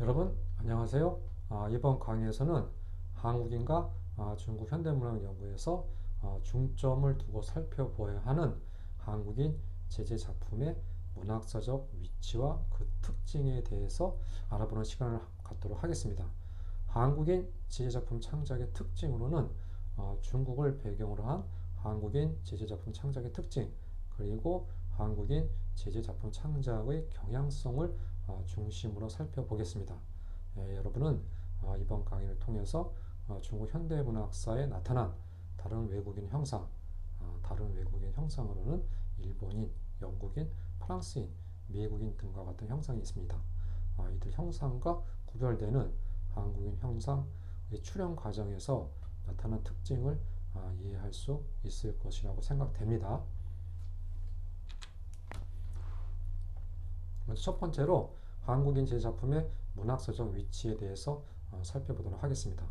여러분 안녕하세요. 아, 이번 강의에서는 한국인과 아, 중국 현대문학 연구에서 아, 중점을 두고 살펴보아야 하는 한국인 제재 작품의 문학사적 위치와 그 특징에 대해서 알아보는 시간을 갖도록 하겠습니다. 한국인 제재 작품 창작의 특징으로는 어, 중국을 배경으로 한 한국인 제재 작품 창작의 특징 그리고 한국인 제재 작품 창작의 경향성을 어, 중심으로 살펴보겠습니다. 예, 여러분은 어, 이번 강의를 통해서 어, 중국 현대문학사에 나타난 다른 외국인 형상, 다른 외국인 형상으로는 일본인, 영국인, 프랑스인, 미국인 등과 같은 형상이 있습니다. 이들 형상과 구별되는 한국인 형상의 출현 과정에서 나타난 특징을 이해할 수 있을 것이라고 생각됩니다. 먼저 첫 번째로 한국인 제작품의 문학사적 위치에 대해서 어, 살펴보도록 하겠습니다.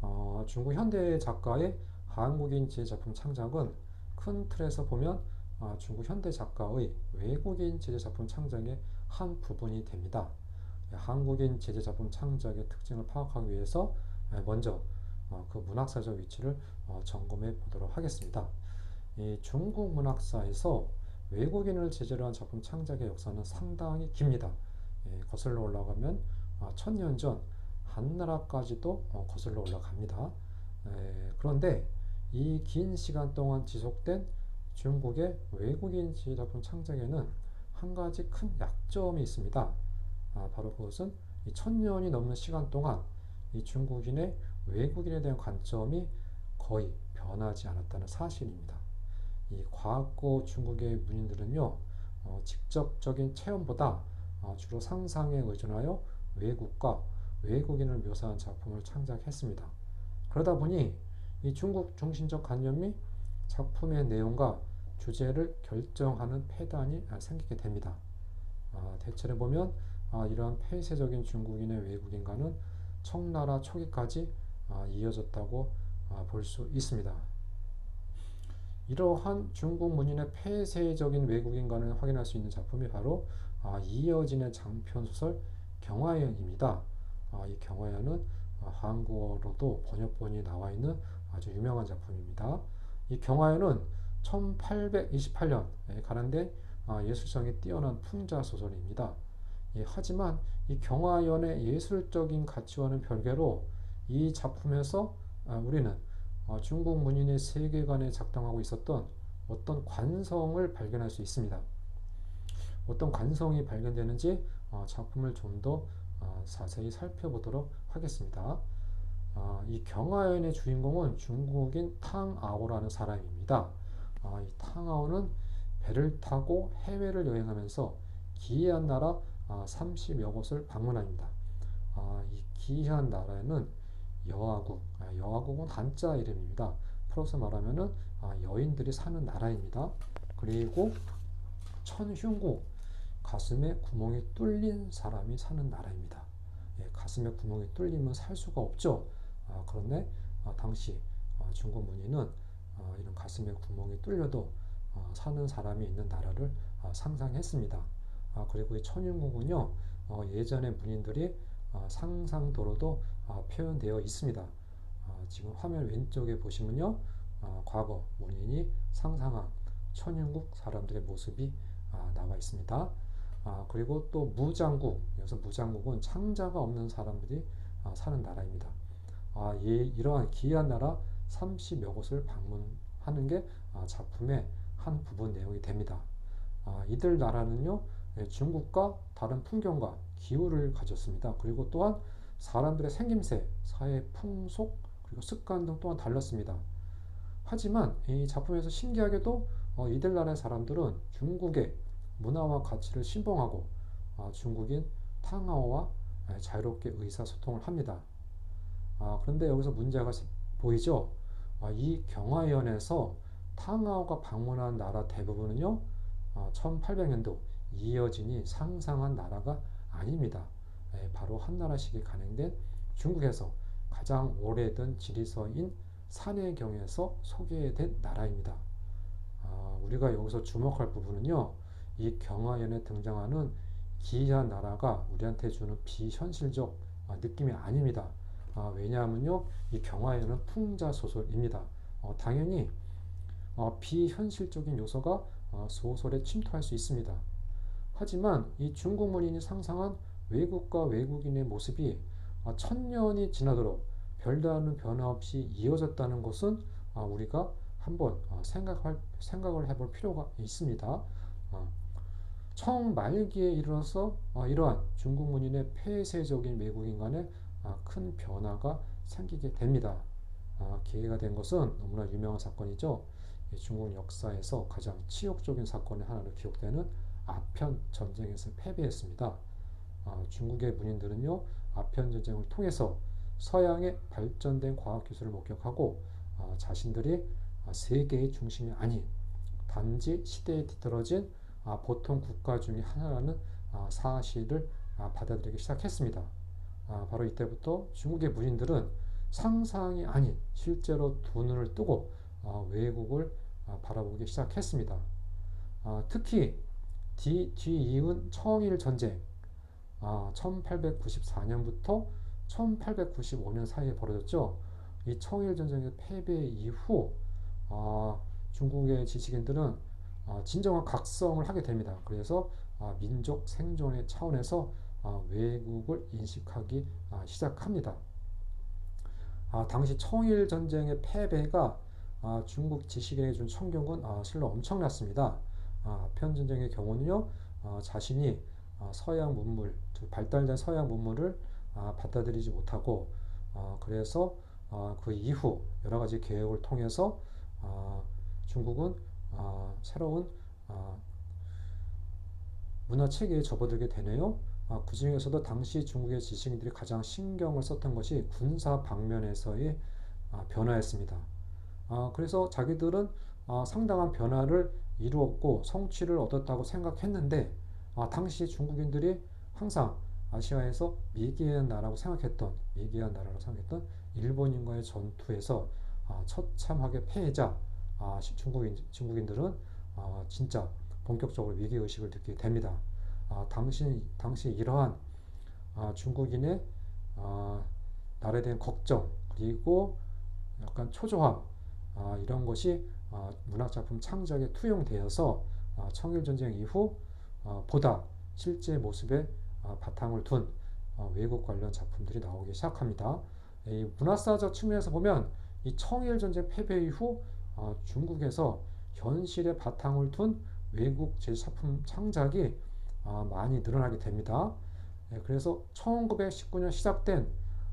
어, 중국 현대 작가의 한국인 제작품 창작은 큰 틀에서 보면 어, 중국 현대 작가의 외국인 제작품 창작의 한 부분이 됩니다. 예, 한국인 제작품 창작의 특징을 파악하기 위해서 예, 먼저 어, 그 문학사적 위치를 어, 점검해 보도록 하겠습니다. 이 중국 문학사에서 외국인을 제재로 한 작품 창작의 역사는 상당히 깁니다. 예, 거슬러 올라가면 아, 천년 전 한나라까지도 어, 거슬러 올라갑니다. 예, 그런데 이 긴 시간 동안 지속된 중국의 외국인 지휘 작품 창작에는 한 가지 큰 약점이 있습니다. 아, 바로 그것은 이 천년이 넘는 시간 동안 이 중국인의 외국인에 대한 관점이 거의 변하지 않았다는 사실입니다. 이 과거 중국의 문인들은요, 어, 직접적인 체험보다 어, 주로 상상에 의존하여 외국과 외국인을 묘사한 작품을 창작했습니다. 그러다 보니 이 중국 중심적 관념이 작품의 내용과 주제를 결정하는 폐단이 생기게 됩니다. 아, 대체로 보면 아, 이러한 폐쇄적인 중국인의 외국인과는 청나라 초기까지 아, 이어졌다고 아, 볼수 있습니다. 이러한 중국 문인의 폐쇄적인 외국인과는 확인할 수 있는 작품이 바로 아, 이어진의 장편 소설 경화연입니다. 아, 이 경화연은 아, 한국어로도 번역본이 나와 있는 아주 유명한 작품입니다. 이 경화연은 1828년 가는데 아, 예술성이 뛰어난 풍자 소설입니다. 예, 하지만 이 경화연의 예술적인 가치와는 별개로 이 작품에서 아, 우리는 어, 중국 문인의 세계관에 작동하고 있었던 어떤 관성을 발견할 수 있습니다. 어떤 관성이 발견되는지 어, 작품을 좀 더 어, 자세히 살펴보도록 하겠습니다. 어, 이 경화연의 주인공은 중국인 탕아오라는 사람입니다. 이 탕아오는 배를 타고 해외를 여행하면서 기이한 나라 30여 곳을 방문합니다. 이 기이한 나라에는 여아국, 여아국은 한자 이름입니다. 풀어서 말하면은 여인들이 사는 나라입니다. 그리고 천흉국, 가슴에 구멍이 뚫린 사람이 사는 나라입니다. 예, 가슴에 구멍이 뚫리면 살 수가 없죠. 아, 그런데 아, 당시 아, 중국 문인은 아, 이런 가슴에 구멍이 뚫려도 아, 사는 사람이 있는 나라를 아, 상상했습니다. 아, 그리고 이 천윤국은요 어, 예전의 문인들이 상상도로도 표현되어 있습니다. 지금 화면 왼쪽에 보시면요 과거 문인이 상상한 천윤국 사람들의 모습이 나와 있습니다. 아, 그리고 또 무장국, 여기서 무장국은 창자가 없는 사람들이 아, 사는 나라입니다. 아, 이, 이러한 기이한 나라 30여 곳을 방문하는 게 아, 작품의 한 부분 내용이 됩니다. 아, 이들 나라는요, 예, 중국과 다른 풍경과 기후를 가졌습니다. 그리고 또한 사람들의 생김새, 사회 풍속, 그리고 습관 등 또한 달랐습니다. 하지만 이 작품에서 신기하게도 어, 이들 나라의 사람들은 중국의 문화와 가치를 신봉하고 아, 중국인 탕하오와 자유롭게 의사소통을 합니다. 아, 그런데 여기서 문제가 보이죠? 아, 이 경화연에서 탕하오가 방문한 나라 대부분은요, 1800년도 이어진이 상상한 나라가 아닙니다. 바로 한나라식이 간행된 중국에서 가장 오래된 지리서인 산해경에서 소개된 나라입니다. 우리가 여기서 주목할 부분은요, 이 경화연에 등장하는 기이한 나라가 우리한테 주는 비현실적 아, 느낌이 아닙니다. 아, 왜냐하면요, 이 경화에는 풍자 소설입니다. 어, 당연히 어, 비현실적인 요소가 어, 소설에 침투할 수 있습니다. 하지만 이 중국 문인이 상상한 외국과 외국인의 모습이 아, 천년이 지나도록 별다른 변화 없이 이어졌다는 것은 아, 우리가 한번 어, 생각할, 생각을 해볼 필요가 있습니다. 어, 청 말기에 이르러서 어, 이러한 중국 문인의 폐쇄적인 외국인 간의 아, 큰 변화가 생기게 됩니다. 아, 계기가 된 것은 너무나 유명한 사건이죠. 이 중국 역사에서 가장 치욕적인 사건의 하나로 기록되는 아편 전쟁에서 패배했습니다. 아, 중국의 문인들은요, 아편 전쟁을 통해서 서양의 발전된 과학 기술을 목격하고 아, 자신들이 아, 세계의 중심이 아닌 단지 시대에 뒤떨어진 아, 보통 국가 중의 하나라는 아, 사실을 아, 받아들이기 시작했습니다. 아, 바로 이때부터 중국의 문인들은 상상이 아닌 실제로 두 눈을 뜨고 아, 외국을 아, 바라보기 시작했습니다. 아, 특히 뒤, 뒤이은 청일 전쟁 아, 1894년부터 1895년 사이에 벌어졌죠. 이 청일 전쟁의 패배 이후 아, 중국의 지식인들은 아, 진정한 각성을 하게 됩니다. 그래서 아, 민족 생존의 차원에서 아, 외국을 인식하기 아, 시작합니다. 아, 당시 청일 전쟁의 패배가 아, 중국 지식인에게 준 충격은 아, 실로 엄청났습니다. 아, 아편 전쟁의 경우는요, 아, 자신이 아, 서양 문물, 즉 발달된 서양 문물을 아, 받아들이지 못하고, 아, 그래서 아, 그 이후 여러 가지 개혁을 통해서 아, 중국은 아, 새로운 아, 문화 체계에 접어들게 되네요. 아, 그 중에서도 당시 중국의 지식인들이 가장 신경을 썼던 것이 군사 방면에서의 아, 변화였습니다. 아, 그래서 자기들은 아, 상당한 변화를 이루었고 성취를 얻었다고 생각했는데 아, 당시 중국인들이 항상 아시아에서 미개한 나라고 생각했던 미개한 나라라고 생각했던 일본인과의 전투에서 아, 처참하게 패하자 아, 중국인 중국인들은 아, 진짜 본격적으로 위기 의식을 느끼게 됩니다. 아, 당시 당시 이러한 아, 중국인의 아, 나라에 대한 걱정 그리고 약간 초조함 아, 이런 것이 아, 문학 작품 창작에 투영되어서 아, 청일 전쟁 이후 아, 보다 실제 모습에 아, 바탕을 둔 아, 외국 관련 작품들이 나오기 시작합니다. 이 문화사적 측면에서 보면 이 청일 전쟁 패배 이후 아, 중국에서 현실에 바탕을 둔 외국 제작품 창작이 아, 많이 늘어나게 됩니다. 예, 그래서 1919년 시작된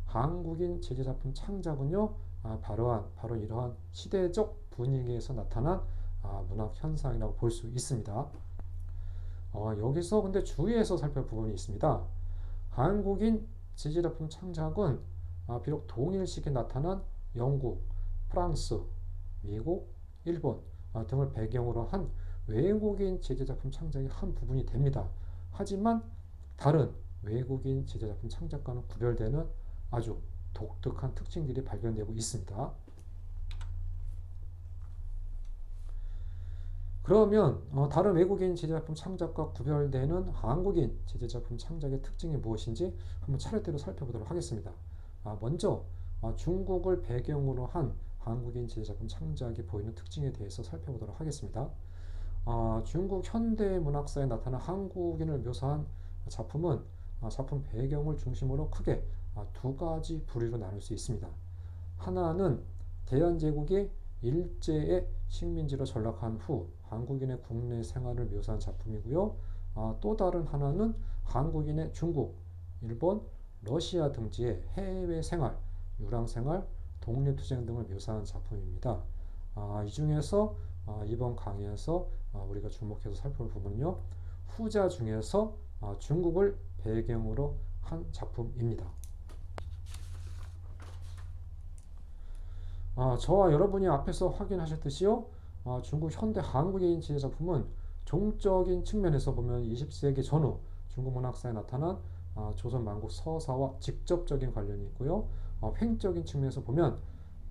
한국인 제재작품 창작은요, 아, 바로, 바로 이러한 시대적 분위기에서 나타난 아, 문학 현상이라고 볼 수 있습니다. 어, 여기서 근데 주의해서 살펴볼 부분이 있습니다. 한국인 제재작품 창작은 아, 비록 동일시기에 나타난 영국, 프랑스, 미국, 일본 아, 등을 배경으로 한 외국인 제재작품 창작의 한 부분이 됩니다. 하지만 다른 외국인 제재작품 창작과는 구별되는 아주 독특한 특징들이 발견되고 있습니다. 그러면 어, 다른 외국인 제재작품 창작과 구별되는 한국인 제재작품 창작의 특징이 무엇인지 한번 차례대로 살펴보도록 하겠습니다. 아, 먼저 아, 중국을 배경으로 한 한국인 제재작품 창작이 보이는 특징에 대해서 살펴보도록 하겠습니다. 아, 중국 현대 문학사에 나타난 한국인을 묘사한 작품은 아, 작품 배경을 중심으로 크게 아, 두 가지 부류로 나눌 수 있습니다. 하나는 대한제국이 일제의 식민지로 전락한 후 한국인의 국내 생활을 묘사한 작품이고요. 아, 또 다른 하나는 한국인의 중국, 일본, 러시아 등지의 해외 생활, 유랑 생활, 독립투쟁 등을 묘사한 작품입니다. 아, 이 중에서 아, 이번 강의에서 아, 우리가 주목해서 살펴볼 부분은요. 후자 중에서 아, 중국을 배경으로 한 작품입니다. 아, 저와 여러분이 앞에서 확인하셨듯이요. 아, 중국 현대 한국인 지혜 작품은 종적인 측면에서 보면 20세기 전후 중국 문학사에 나타난 아, 조선 만국 서사와 직접적인 관련이 있고요. 어, 횡적인 측면에서 보면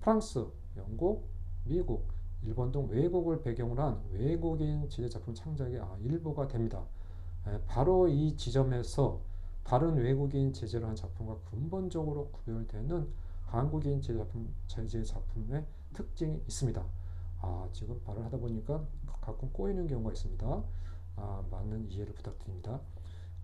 프랑스, 영국, 미국, 일본 등 외국을 배경으로 한 외국인 지혜 작품 창작의 아, 일부가 됩니다. 에, 바로 이 지점에서 다른 외국인 제재를 한 작품과 근본적으로 구별되는 한국인 제재 작품, 제재 작품의 특징이 있습니다. 아, 지금 말을 하다 보니까 가끔 꼬이는 경우가 있습니다. 아, 많은 이해를 부탁드립니다.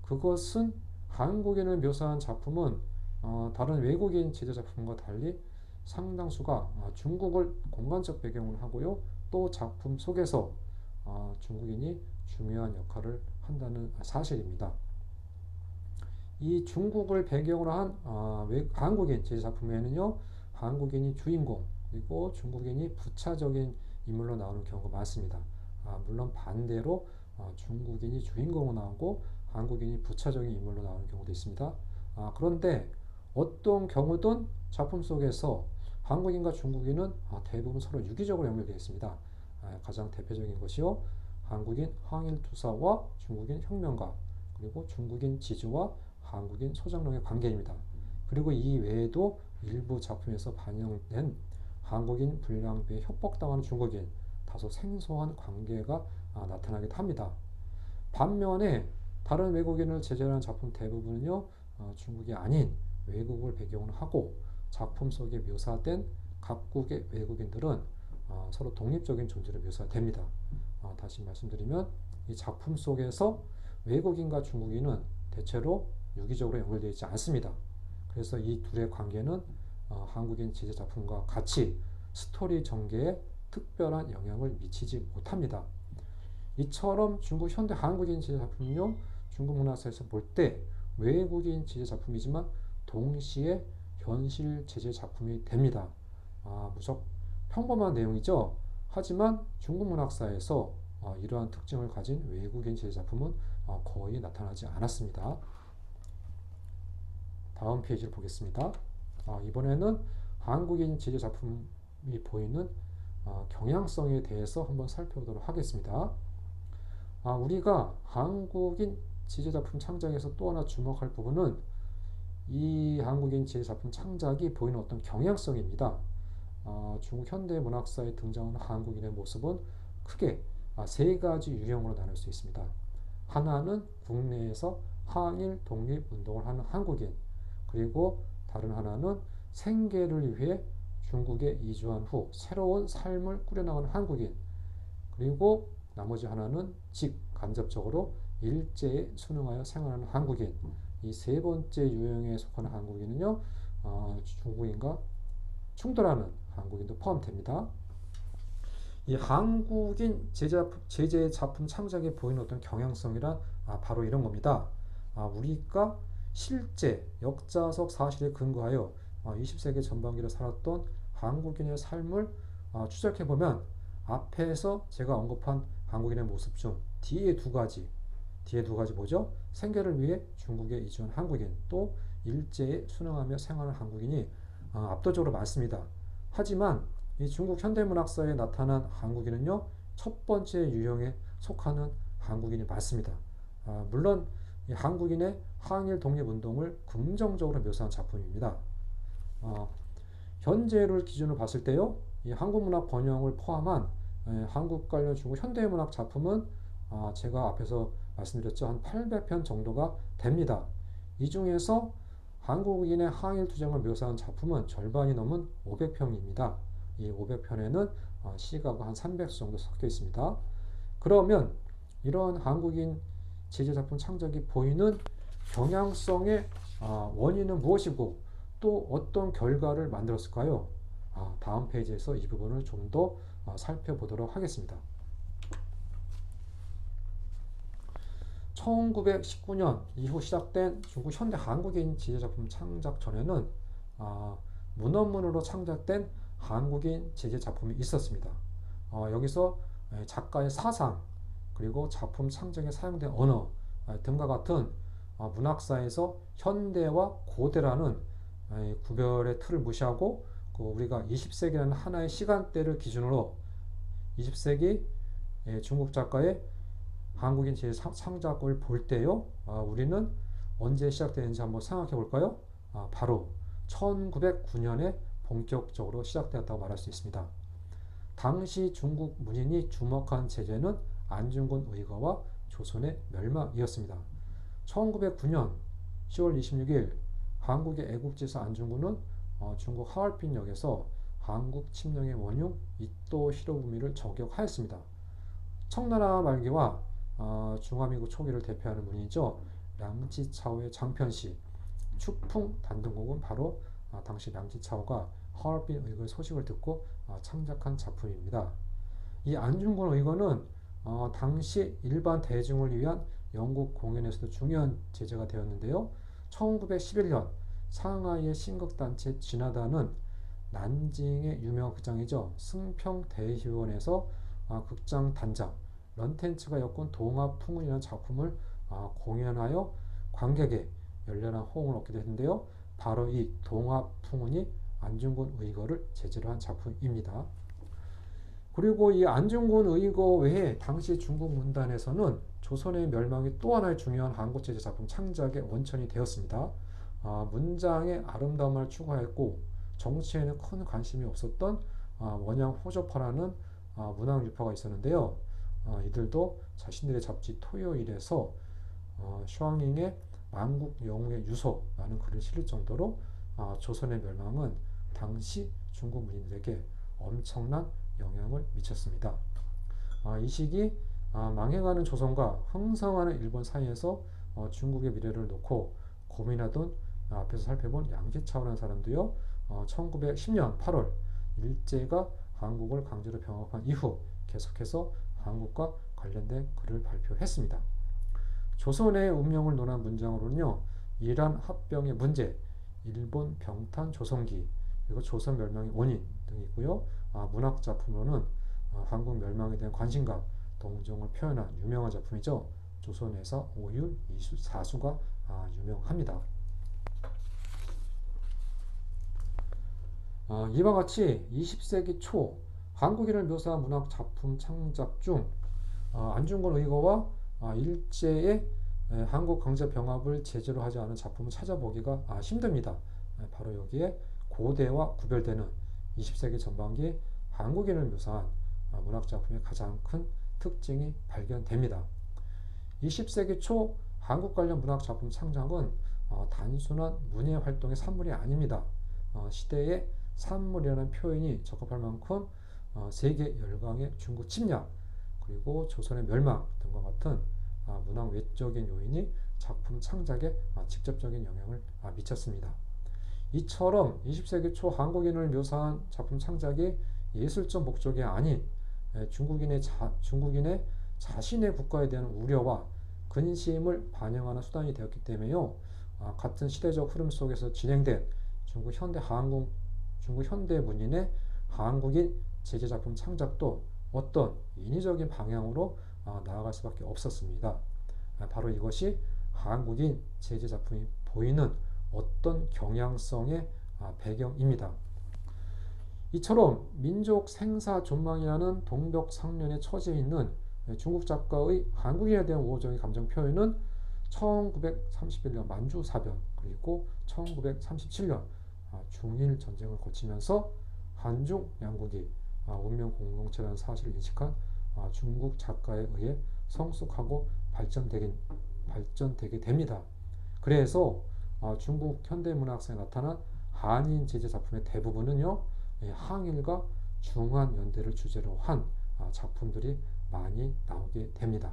그것은 한국인을 묘사한 작품은 어, 다른 외국인 제재 작품과 달리 상당수가 어, 중국을 공간적 배경으로 하고요. 또 작품 속에서 어, 중국인이 중요한 역할을 한다는 사실입니다. 이 중국을 배경으로 한 어, 외, 한국인 제재 작품에는요, 한국인이 주인공 그리고 중국인이 부차적인 인물로 나오는 경우가 많습니다. 아, 물론 반대로 어, 중국인이 주인공으로 나오고 한국인이 부차적인 인물로 나오는 경우도 있습니다. 아, 그런데 어떤 경우든 작품 속에서 한국인과 중국인은 아, 대부분 서로 유기적으로 연결되어 있습니다. 아, 가장 대표적인 것이요. 한국인 항일투사와 중국인 혁명가 그리고 중국인 지주와 한국인 소장농의 관계입니다. 그리고 이 외에도 일부 작품에서 반영된 한국인 불량배에 협박당하는 중국인 다소 생소한 관계가 아, 나타나기도 합니다. 반면에 다른 외국인을 제재하는 작품 대부분은요 어, 중국이 아닌 외국을 배경으로 하고 작품 속에 묘사된 각국의 외국인들은 어, 서로 독립적인 존재로 묘사됩니다. 어, 다시 말씀드리면 이 작품 속에서 외국인과 중국인은 대체로 유기적으로 연결되어 있지 않습니다. 그래서 이 둘의 관계는 어, 한국인 제재 작품과 같이 스토리 전개에 특별한 영향을 미치지 못합니다. 이처럼 중국 현대 한국인 제재 작품은요 중국 문화사에서 볼 때 외국인 제재 작품이지만 동시에 현실 제재 작품이 됩니다. 아, 무척 평범한 내용이죠. 하지만 중국 문학사에서 어, 이러한 특징을 가진 외국인 제재 작품은 어, 거의 나타나지 않았습니다. 다음 페이지를 보겠습니다. 아, 이번에는 한국인 제재 작품이 보이는 어, 경향성에 대해서 한번 살펴보도록 하겠습니다. 아, 우리가 한국인 지제 작품 창작에서 또 하나 주목할 부분은 이 한국인 지제 작품 창작이 보이는 어떤 경향성입니다. 어, 중국 현대 문학사에 등장하는 한국인의 모습은 크게 아, 세 가지 유형으로 나눌 수 있습니다. 하나는 국내에서 항일 독립 운동을 하는 한국인, 그리고 다른 하나는 생계를 위해 중국에 이주한 후 새로운 삶을 꾸려나가는 한국인, 그리고 나머지 하나는 직 간접적으로 일제에 순응하여 생활하는 한국인. 이 세 번째 유형에 속하는 한국인은요, 어, 중국인과 충돌하는 한국인도 포함됩니다. 이 한국인 제재, 제재 작품 창작에 보이는 어떤 경향성이란 아, 바로 이런 겁니다. 아, 우리가 실제 역사적 사실에 근거하여 아, 20세기 전반기를 살았던 한국인의 삶을 아, 추적해 보면 앞에서 제가 언급한 한국인의 모습 중 뒤에 두 가지 뒤에 두 가지 뭐죠? 생계를 위해 중국에 이주한 한국인 또 일제에 순응하며 생활하는 한국인이 어, 압도적으로 많습니다. 하지만 이 중국 현대문학사에 나타난 한국인은요 첫 번째 유형에 속하는 한국인이 맞습니다. 아, 물론 이 한국인의 항일 독립운동을 긍정적으로 묘사한 작품입니다. 어, 현재를 기준으로 봤을 때요 이 한국 문학 번영을 포함한 에, 한국 관련 중국 현대 문학 작품은 아, 제가 앞에서 말씀드렸죠. 한 800편 정도가 됩니다. 이 중에서 한국인의 항일 투쟁을 묘사한 작품은 절반이 넘은 500편입니다. 이 500편에는 어, 시가가 한 300수 정도 섞여 있습니다. 그러면 이런 한국인 제재 작품 창작이 보이는 경향성의 어, 원인은 무엇이고 또 어떤 결과를 만들었을까요? 아, 다음 페이지에서 이 부분을 좀더 어, 살펴보도록 하겠습니다. 1919년 이후 시작된 중국 현대 한국인 지제작품 창작 전에는 아, 문헌문으로 창작된 한국인 제재작품이 있었습니다. 어, 여기서 작가의 사상 그리고 작품 창작에 사용된 언어 아, 등과 같은 아, 문학사에서 현대와 고대라는 아, 구별의 틀을 무시하고 그 우리가 20세기라는 하나의 시간대를 기준으로 20세기 예, 중국 작가의 한국인 제 창작을 볼 때요, 아, 우리는 언제 시작되는지 한번 생각해 볼까요? 아, 바로 1909년에 본격적으로 시작되었다고 말할 수 있습니다. 당시 중국 문인이 주목한 제재는 안중근 의거와 조선의 멸망이었습니다. 1909년 10월 26일 한국의 애국지사 안중근은 어, 중국 하얼빈역에서 한국 침략의 원흉 이토 히로부미를 저격하였습니다. 청나라 말기와 어, 중화민국 초기를 대표하는 문이죠. 량지차오의 장편시 추풍 단등곡은 바로 어, 당시 량지차오가 하얼빈 의거의 소식을 듣고 어, 창작한 작품입니다. 이 안중근 의거는 어, 당시 일반 대중을 위한 영국 공연에서도 중요한 제재가 되었는데요. 1911년 상하이의 신극단체 진화단은 난징의 유명한 극장이죠. 승평대희원에서 아, 극장 단장 런텐츠가 엮은 동화풍은이라는 작품을 아, 공연하여 관객의 열렬한 호응을 얻게 됐는데요. 바로 이 동화풍은이 안중근 의거를 제재로 한 작품입니다. 그리고 이 안중근 의거 외에 당시 중국 문단에서는 조선의 멸망이 또 하나의 중요한 한국 제재 작품 창작의 원천이 되었습니다. 아, 문장의 아름다움을 추구했고 정치에는 큰 관심이 없었던 아, 원양 호조파라는 아, 문학 유파가 있었는데요. 아, 이들도 자신들의 잡지 토요일에서 어, 슈왕잉의 만국 영웅의 유서라는 글을 실을 정도로 아, 조선의 멸망은 당시 중국 문인들에게 엄청난 영향을 미쳤습니다. 아, 이 시기 아, 망해가는 조선과 흥성하는 일본 사이에서 어, 중국의 미래를 놓고 고민하던 아, 앞에서 살펴본 양지차오라는 사람도요. 어, 1910년 8월 일제가 한국을 강제로 병합한 이후 계속해서 한국과 관련된 글을 발표했습니다. 조선의 운명을 논한 문장으로는요. 이란 합병의 문제, 일본 병탄 조선기, 그리고 조선 멸망의 원인 등이 있고요. 아, 문학 작품으로는 아, 한국 멸망에 대한 관심과 동정을 표현한 유명한 작품이죠. 조선에서 오율 이수 사수가 아, 유명합니다. 어, 이와 같이 20세기 초 한국인을 묘사한 문학 작품 창작 중 어, 안중근 의거와 어, 일제의 에, 한국 강제 병합을 제재로 하지 않은 작품을 찾아보기가 아, 힘듭니다. 에, 바로 여기에 고대와 구별되는 20세기 전반기 한국인을 묘사한 어, 문학 작품의 가장 큰 특징이 발견됩니다. 20세기 초 한국 관련 문학 작품 창작은 어, 단순한 문예 활동의 산물이 아닙니다. 어, 시대의 산물이라는 표현이 적합할 만큼 어, 세계 열강의 중국 침략 그리고 조선의 멸망 등과 같은 아, 문학 외적인 요인이 작품 창작에 아, 직접적인 영향을 아, 미쳤습니다. 이처럼 20세기 초 한국인을 묘사한 작품 창작이 예술적 목적이 아닌 중국인의 자, 중국인의 자신의 국가에 대한 우려와 근심을 반영하는 수단이 되었기 때문에요. 같은 시대적 흐름 속에서 진행된 중국 현대 한국 중국 현대 문인의 한국인 제재 작품 창작도 어떤 인위적인 방향으로 아, 나아갈 수밖에 없었습니다. 아, 바로 이것이 한국인 제재 작품이 보이는 어떤 경향성의 아, 배경입니다. 이처럼 민족 생사 존망이라는 동벽상련에 처지해 있는 중국 작가의 한국인에 대한 우호적인 감정 표현은 1931년 만주사변 그리고 1937년 중일 전쟁을 거치면서 한중 양국이 운명 공동체라는 사실을 인식한 중국 작가에 의해 성숙하고 발전되게, 발전되게 됩니다. 그래서 중국 현대문학사에 나타난 한인 제재 작품의 대부분은요 항일과 중한 연대를 주제로 한 작품들이 많이 나오게 됩니다.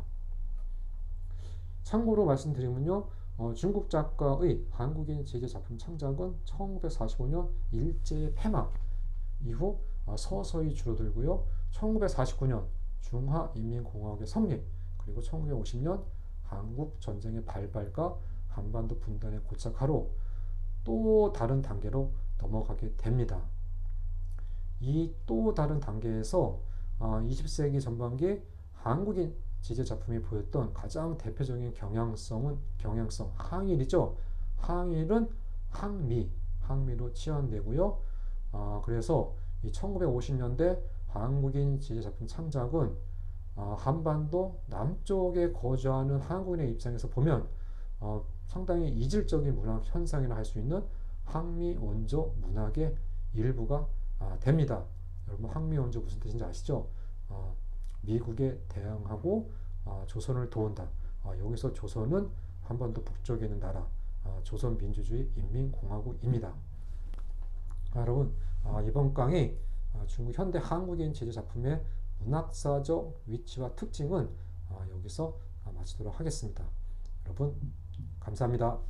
참고로 말씀드리면요 어, 중국 작가의 한국인 제재 작품 창작은 1945년 일제의 폐막 이후 어, 서서히 줄어들고요. 1949년 중화인민공화국의 성립 그리고 1950년 한국 전쟁의 발발과 한반도 분단의 고착화로 또 다른 단계로 넘어가게 됩니다. 이 또 다른 단계에서 20세기 어, 전반기 한국인 지제 작품이 보였던 가장 대표적인 경향성은 경향성 항일이죠. 항일은 항미, 항미로 치환되고요. 어, 그래서 이 1950년대 한국인 지제 작품 창작은 어, 한반도 남쪽에 거주하는 한국인의 입장에서 보면 어, 상당히 이질적인 문학 현상이라 할 수 있는 항미 원조 문학의 일부가 아, 됩니다. 여러분 항미 원조 무슨 뜻인지 아시죠? 어, 미국에 대항하고 어, 조선을 도운다. 아, 여기서 조선은 한반도 북쪽에 있는 나라 아, 조선민주주의 인민공화국입니다. 아, 여러분 아, 이번 강의 아, 중국 현대 한국인 제주 작품의 문학사적 위치와 특징은 아, 여기서 아, 마치도록 하겠습니다. 여러분 감사합니다.